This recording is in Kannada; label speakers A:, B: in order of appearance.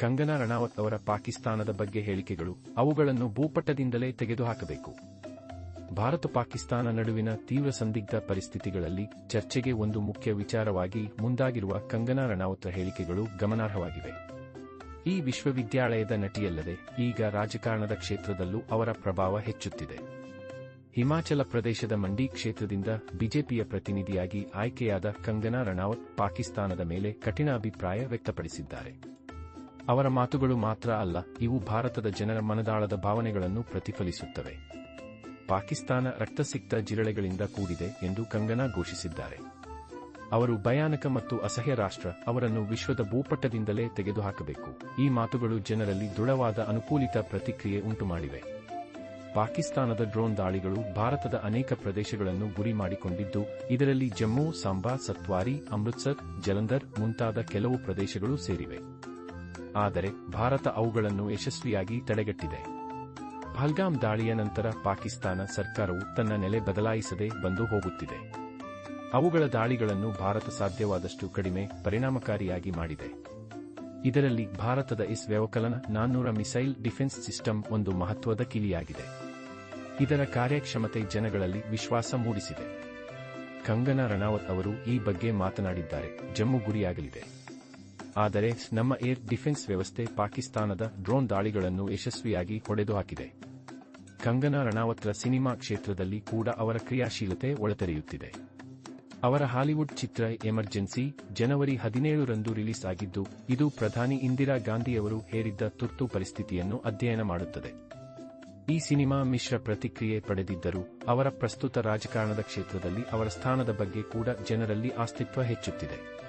A: ಕಂಗನಾ ರಣಾವತ್ ಅವರ ಪಾಕಿಸ್ತಾನದ ಬಗ್ಗೆ ಹೇಳಿಕೆಗಳು. ಅವುಗಳನ್ನು ಭೂಪಟದಿಂದಲೇ ತೆಗೆದುಹಾಕಬೇಕು. ಭಾರತ ಪಾಕಿಸ್ತಾನ ನಡುವಿನ ತೀವ್ರ ಸಂದಿಗ್ಧ ಪರಿಸ್ಥಿತಿಗಳಲ್ಲಿ ಚರ್ಚೆಗೆ ಒಂದು ಮುಖ್ಯ ವಿಚಾರವಾಗಿ ಮುಂದಾಗಿರುವ ಕಂಗನಾ ರಣಾವತ್ ಹೇಳಿಕೆಗಳು ಗಮನಾರ್ಹವಾಗಿವೆ. ಈ ವಿಶ್ವವಿದ್ಯಾಲಯದ ನಟಿಯಲ್ಲದೆ ಈಗ ರಾಜಕಾರಣದ ಕ್ಷೇತ್ರದಲ್ಲೂ ಅವರ ಪ್ರಭಾವ ಹೆಚ್ಚುತ್ತಿದೆ. ಹಿಮಾಚಲ ಪ್ರದೇಶದ ಮಂಡಿ ಕ್ಷೇತ್ರದಿಂದ ಬಿಜೆಪಿಯ ಪ್ರತಿನಿಧಿಯಾಗಿ ಆಯ್ಕೆಯಾದ ಕಂಗನಾ ರಣಾವತ್ ಪಾಕಿಸ್ತಾನದ ಮೇಲೆ ಕಠಿಣ ಅಭಿಪ್ರಾಯ ವ್ಯಕ್ತಪಡಿಸಿದ್ದಾರೆ. ಅವರ ಮಾತುಗಳು ಮಾತ್ರ ಅಲ್ಲ, ಇವು ಭಾರತದ ಜನರ ಮನದಾಳದ ಭಾವನೆಗಳನ್ನು ಪ್ರತಿಫಲಿಸುತ್ತವೆ. ಪಾಕಿಸ್ತಾನ ರಕ್ತಸಿಕ್ತ ಜಿರಳೆಗಳಿಂದ ಕೂಡಿದೆ ಎಂದು ಕಂಗನಾ ಘೋಷಿಸಿದ್ದಾರೆ. ಅವರು ಭಯಾನಕ ಮತ್ತು ಅಸಹ್ಯ ರಾಷ್ಟ್ರ, ಅವರನ್ನು ವಿಶ್ವದ ಭೂಪಟ್ಟದಿಂದಲೇ ತೆಗೆದುಹಾಕಬೇಕು. ಈ ಮಾತುಗಳು ಜನರಲ್ಲಿ ದೃಢವಾದ ಅನುಕೂಲಿತ ಪ್ರತಿಕ್ರಿಯೆ ಉಂಟುಮಾಡಿವೆ. ಪಾಕಿಸ್ತಾನದ ಡ್ರೋನ್ ದಾಳಿಗಳು ಭಾರತದ ಅನೇಕ ಪ್ರದೇಶಗಳನ್ನು ಗುರಿ ಮಾಡಿಕೊಂಡಿದ್ದು ಇದರಲ್ಲಿ ಜಮ್ಮು, ಸಾಂಬಾ ಸತ್ವಾರಿ ಅಮೃತ್ಸರ್, ಜಲಂಧರ್ ಮುಂತಾದ ಕೆಲವು ಪ್ರದೇಶಗಳು ಸೇರಿವೆ. ಆದರೆ ಭಾರತ ಅವುಗಳನ್ನು ಯಶಸ್ವಿಯಾಗಿ ತಡೆಗಟ್ಟಿದೆ. ಪಹಲ್ಗಾಮ್ ದಾಳಿಯ ನಂತರ ಪಾಕಿಸ್ತಾನ ಸರ್ಕಾರವು ತನ್ನ ನೆಲೆ ಬದಲಾಯಿಸದೆ ಬಂದು ಹೋಗುತ್ತಿದೆ. ಅವುಗಳ ದಾಳಿಗಳನ್ನು ಭಾರತ ಸಾಧ್ಯವಾದಷ್ಟು ಕಡಿಮೆ ಪರಿಣಾಮಕಾರಿಯಾಗಿ ಮಾಡಿದೆ. ಇದರಲ್ಲಿ ಭಾರತದ ಇಸ್ ವ್ಯವಕಲನ ನಾನ್ನೂರ ಮಿಸೈಲ್ ಡಿಫೆನ್ಸ್ ಸಿಸ್ಟಮ್ ಒಂದು ಮಹತ್ವದ ಕಿಲಿಯಾಗಿದೆ ಇದರ ಕಾರ್ಯಕ್ಷಮತೆ ಜನಗಳಲ್ಲಿ ವಿಶ್ವಾಸ ಮೂಡಿಸಿದೆ. ಕಂಗನಾ ರಣಾವತ್ ಅವರು ಈ ಬಗ್ಗೆ ಮಾತನಾಡಿದ್ದಾರೆ. ಜಮ್ಮು ಗುರಿಯಾಗಲಿದೆ. ಆದರೆ ನಮ್ಮ ಏರ್ ಡಿಫೆನ್ಸ್ ವ್ಯವಸ್ಥೆ ಪಾಕಿಸ್ತಾನದ ಡ್ರೋನ್ ದಾಳಿಗಳನ್ನು ಯಶಸ್ವಿಯಾಗಿ ಹೊಡೆದುಹಾಕಿದೆ. ಕಂಗನಾ ರಣಾವತ್ರ ಸಿನಿಮಾ ಕ್ಷೇತ್ರದಲ್ಲಿ ಕೂಡ ಅವರ ಕ್ರಿಯಾಶೀಲತೆ ಒಳತೆರೆಯುತ್ತಿದೆ. ಅವರ ಹಾಲಿವುಡ್ ಚಿತ್ರ ಎಮರ್ಜೆನ್ಸಿ ಜನವರಿ ಹದಿನೇಳರಂದು ರಿಲೀಸ್ ಆಗಿದ್ದು, ಇದು ಪ್ರಧಾನಿ ಇಂದಿರಾ ಗಾಂಧಿಯವರು ಹೇರಿದ್ದ ತುರ್ತು ಪರಿಸ್ಥಿತಿಯನ್ನು ಅಧ್ಯಯನ ಮಾಡುತ್ತದೆ. ಈ ಸಿನಿಮಾ ಮಿಶ್ರ ಪ್ರತಿಕ್ರಿಯೆ ಪಡೆದಿದ್ದರೂ, ಅವರ ಪ್ರಸ್ತುತ ರಾಜಕಾರಣದ ಕ್ಷೇತ್ರದಲ್ಲಿ ಅವರ ಸ್ಥಾನದ ಬಗ್ಗೆ ಕೂಡ ಜನರಲ್ಲಿ ಅಸ್ತಿತ್ವ ಹೆಚ್ಚುತ್ತಿದೆ.